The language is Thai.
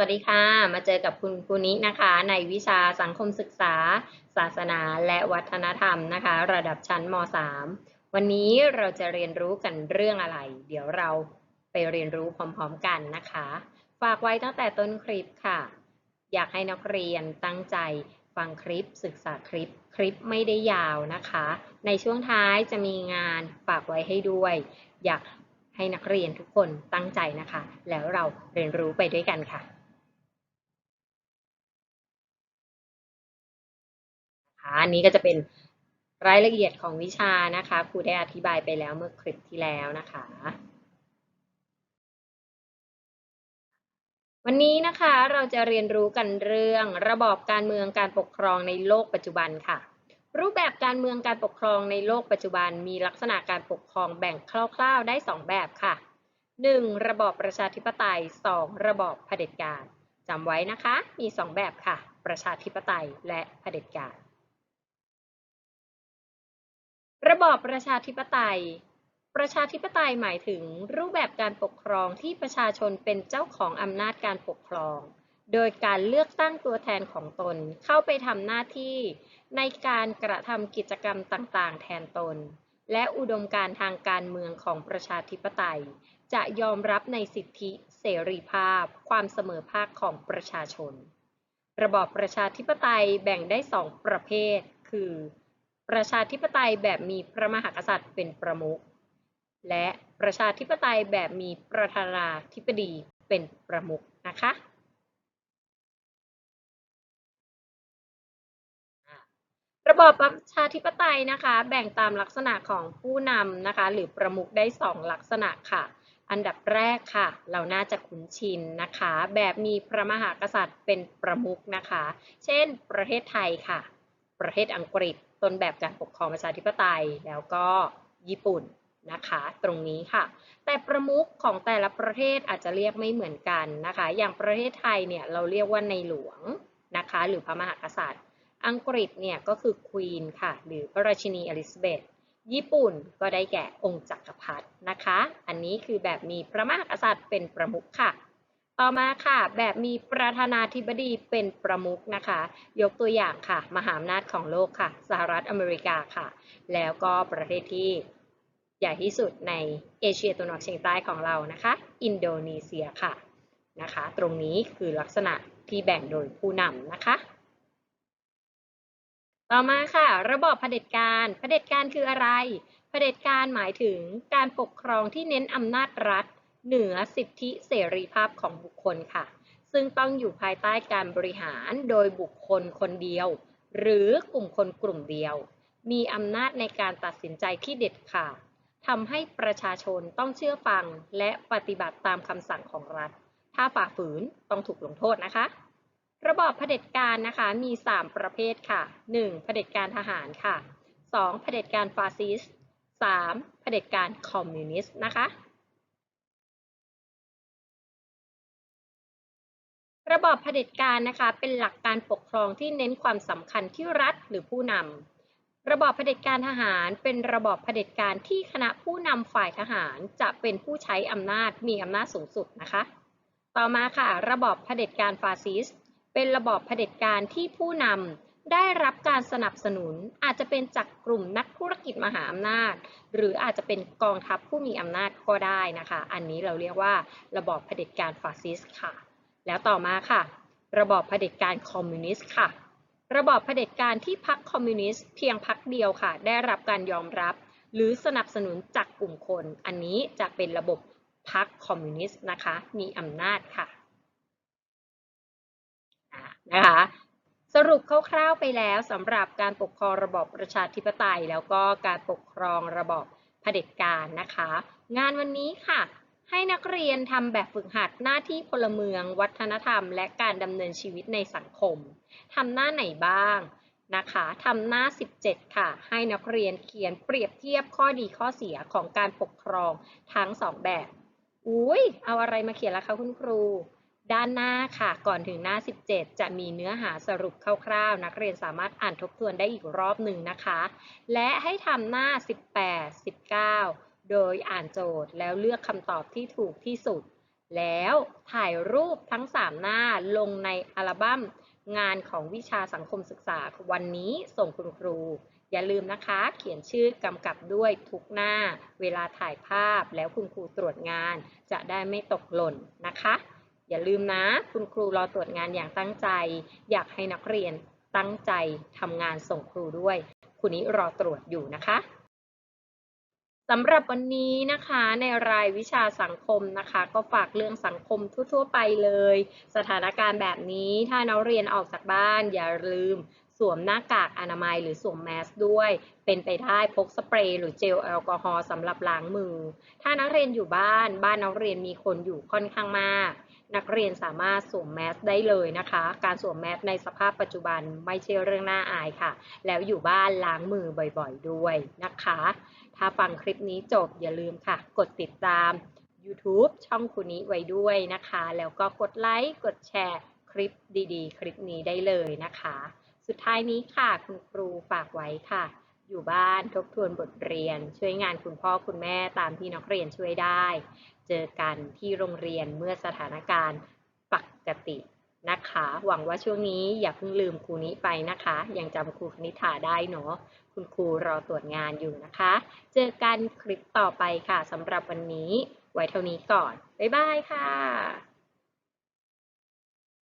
วัสดีค่ะ มาเจอกับคุณครูนินะคะ ในวิชาสังคมศึกษา ศาสนาและวัฒนธรรมนะคะ ระดับชั้นม .3 วันนี้เราจะเรียนรู้กันเรื่องอะไร เดี๋ยวเราไปเรียนรู้พร้อมๆกันนะคะ ฝากไว้ตั้งแต่ต้นคลิปค่ะ อยากให้นักเรียนตั้งใจฟังคลิปศึกษาคลิป คลิปไม่ได้ยาวนะคะ ในช่วงท้ายจะมีงานฝากไว้ให้ด้วย อยากให้นักเรียนทุกคนตั้งใจนะคะ แล้วเราเรียนรู้ไปด้วยกันค่ะ อันนี้ก็จะเป็นรายละเอียดของวิชานะคะ ครูได้อธิบายไปแล้วเมื่อคลิปที่แล้วนะคะ วันนี้นะคะเราจะเรียนรู้กันเรื่องระบอบการเมืองการปกครองในโลกปัจจุบันค่ะ รูปแบบการเมืองการปกครองในโลกปัจจุบัน มีลักษณะการปกครองแบ่งคร่าวๆได้ 2 แบบค่ะ 1. ระบอบประชาธิปไตย 2. ระบอบเผด็จการจำไว้นะคะ มี 2 แบบค่ะ ประชาธิปไตยและเผด็จการ ระบอบประชาธิปไตย ประชาธิปไตยหมายถึงรูปแบบการปกครองที่ประชาชนเป็นเจ้าของอำนาจการปกครอง โดยการเลือกตั้งตัวแทนของตนเข้าไปทำหน้าที่ ในการกระทำกิจกรรมต่างๆ แทนตน และอุดมการทางการเมืองของประชาธิปไตย จะยอมรับในสิทธิเสรีภาพ ความเสมอภาคของประชาชน ระบอบประชาธิปไตยแบ่งได้สองประเภท คือ ประชาธิปไตยแบบมีพระมหากษัตริย์เป็นประมุข และประชาธิปไตยแบบมีประธานาธิบดีเป็นประมุขนะคะระบอบประชาธิปไตยนะคะ แบ่งตามลักษณะของผู้นำนะคะ หรือประมุขได้ 2 ลักษณะค่ะ อันดับแรกค่ะ เราน่าจะคุ้นชินนะคะ แบบมีพระมหากษัตริย์เป็นประมุขนะคะ เช่น ประเทศไทยค่ะ ประเทศอังกฤษ ต้นแบบการปกครองประชาธิปไตย แล้วก็ญี่ปุ่นนะคะตรงนี้ค่ะ แต่ประมุขของแต่ละประเทศอาจจะเรียกไม่เหมือนกันนะคะ อย่างประเทศไทยเนี่ยเราเรียกว่าในหลวงนะคะ หรือพระมหากษัตริย์ อังกฤษเนี่ยก็คือควีนค่ะ หรือพระราชินีอลิซาเบธญี่ปุ่นก็ได้แก่องค์จักรพรรดินะคะ อันนี้คือแบบมีพระมหากษัตริย์เป็นประมุขค่ะ ต่อมาค่ะ แบบมีประธานาธิบดีเป็นประมุขนะคะ ยกตัวอย่างค่ะ มหาอำนาจของโลกค่ะ สหรัฐอเมริกาค่ะ แล้วก็ประเทศที่ใหญ่ที่สุดในเอเชียตะวันออกเฉียงใต้ของเรานะคะ อินโดนีเซียค่ะนะคะ ตรงนี้คือลักษณะที่แบ่งโดยผู้นำนะคะ ต่อมาค่ะ ระบอบเผด็จการเผด็จการคืออะไรเผด็จการหมายถึงการปกครองที่เน้นอำนาจรัฐ เหนือสิทธิเสรีภาพของบุคคลค่ะ ซึ่งต้องอยู่ภายใต้การบริหารโดยบุคคลคนเดียว หรือกลุ่มคนกลุ่มเดียว มีอำนาจในการตัดสินใจที่เด็ดขาดทำให้ประชาชนต้องเชื่อฟังและปฏิบัติตามคำสั่งของรัฐ ถ้าฝ่าฝืนต้องถูกลงโทษนะคะ ระบอบเผด็จการนะคะมี 3 ประเภทค่ะ 1. เผด็จการทหารค่ะ 2. เผด็จการฟาสซิสต์ 3. เผด็จการคอมมิวนิสต์นะคะ ระบอบเผด็จการนะคะ เป็นหลักการปกครองที่เน้นความสำคัญที่รัฐหรือผู้นำระบอบเผด็จการทหารเป็นระบอบเผด็จการที่คณะผู้นำฝ่ายทหารจะเป็นผู้ใช้อำนาจมีอำนาจสูงสุดนะคะ ต่อมาค่ะ ระบอบเผด็จการฟาสซิสต์เป็นระบอบเผด็จการที่ผู้นำได้รับการสนับสนุนอาจจะเป็นจากกลุ่มนักธุรกิจมหาอำนาจ หรืออาจจะเป็นกองทัพผู้มีอำนาจก็ได้นะคะ อันนี้เราเรียกว่าระบอบเผด็จการฟาสซิสต์ค่ะ แล้วต่อมาค่ะ ระบอบเผด็จการคอมมิวนิสต์ค่ะ ระบอบเผด็จการที่พรรคคอมมิวนิสต์เพียงพรรคเดียวค่ะ ได้รับการยอมรับ หรือสนับสนุนจากกลุ่มคน อันนี้จะเป็นระบบพรรคคอมมิวนิสต์นะคะ มีอำนาจค่ะนะคะสรุปคร่าวๆไปแล้วสำหรับการปกครองระบอบประชาธิปไตย แล้วก็การปกครองระบอบเผด็จการนะคะ งานวันนี้ค่ะ ให้นักเรียนทำแบบฝึกหัดหน้าที่พลเมือง วัฒนธรรม และการดำเนินชีวิตในสังคมทำหน้าไหนบ้างนะคะทำหน้า 17 ค่ะ ให้นักเรียนเขียนเปรียบเทียบข้อดีข้อเสียของการปกครองทั้งสองแบบ อุ้ยเอาอะไรมาเขียนล่ะคะคุณครู ด้านหน้าค่ะ ก่อนถึงหน้า 17 จะมีเนื้อหาสรุปคร่าวๆ นักเรียนสามารถอ่านทบทวนได้อีกรอบหนึ่งนะคะ และให้ทำหน้า 18 19 โดยอ่านโจทย์แล้วเลือกคำตอบที่ถูกที่สุด แล้วถ่ายรูปทั้ง 3 หน้าลงในอัลบั้มงานของวิชาสังคมศึกษาวันนี้ส่งคุณครู อย่าลืมนะคะ เขียนชื่อกำกับด้วยทุกหน้า เวลาถ่ายภาพแล้วคุณครูตรวจงาน จะได้ไม่ตกหล่นนะคะ อย่าลืมนะ คุณครูรอตรวจงานอย่างตั้งใจ อยากให้นักเรียนตั้งใจทำงานส่งครูด้วยคุณนี้รอตรวจอยู่นะคะ สำหรับวันนี้นะคะในรายวิชาสังคมนะคะ ก็ฝากเรื่องสังคมทั่ว ๆ ไปเลย สถานการณ์แบบนี้ถ้านักเรียนออกจากบ้าน อย่าลืมสวมหน้ากากอนามัยหรือสวมแมสด้วย เป็นไปได้พกสเปรย์หรือเจลแอลกอฮอล์สำหรับล้างมือ ถ้านักเรียนอยู่บ้าน บ้านนักเรียนมีคนอยู่ค่อนข้างมาก นักเรียนสามารถสวมแมสได้เลยนะคะ การสวมแมสในสภาพปัจจุบันไม่ใช่เรื่องน่าอายค่ะ แล้วอยู่บ้านล้างมือบ่อยๆด้วยนะคะ ถ้าฟังคลิปนี้จบอย่าลืมค่ะ กดติดตาม YouTube ช่องคุณนี้ไว้ด้วยนะคะ แล้วก็กดไลค์ กดแชร์คลิปดีๆ คลิปนี้ได้เลยนะคะ สุดท้ายนี้ค่ะ คุณครูฝากไว้ค่ะ อยู่บ้านทบทวนบทเรียน ช่วยงานคุณพ่อคุณแม่ตามที่นักเรียนช่วยได้ เจอกันที่โรงเรียนเมื่อสถานการณ์ปกตินะคะ หวังว่าช่วงนี้อย่าเพิ่งลืมครูนี้ไปนะคะ ยังจำครูคณิ t าได้เนาะคุณครูรอตรวจงานอยู่นะคะ เจอกันคลิปต่อไปค่ะสำหรับวันนี้ ไว้เท่านี้ก่อน บ๊ายบายค่ะ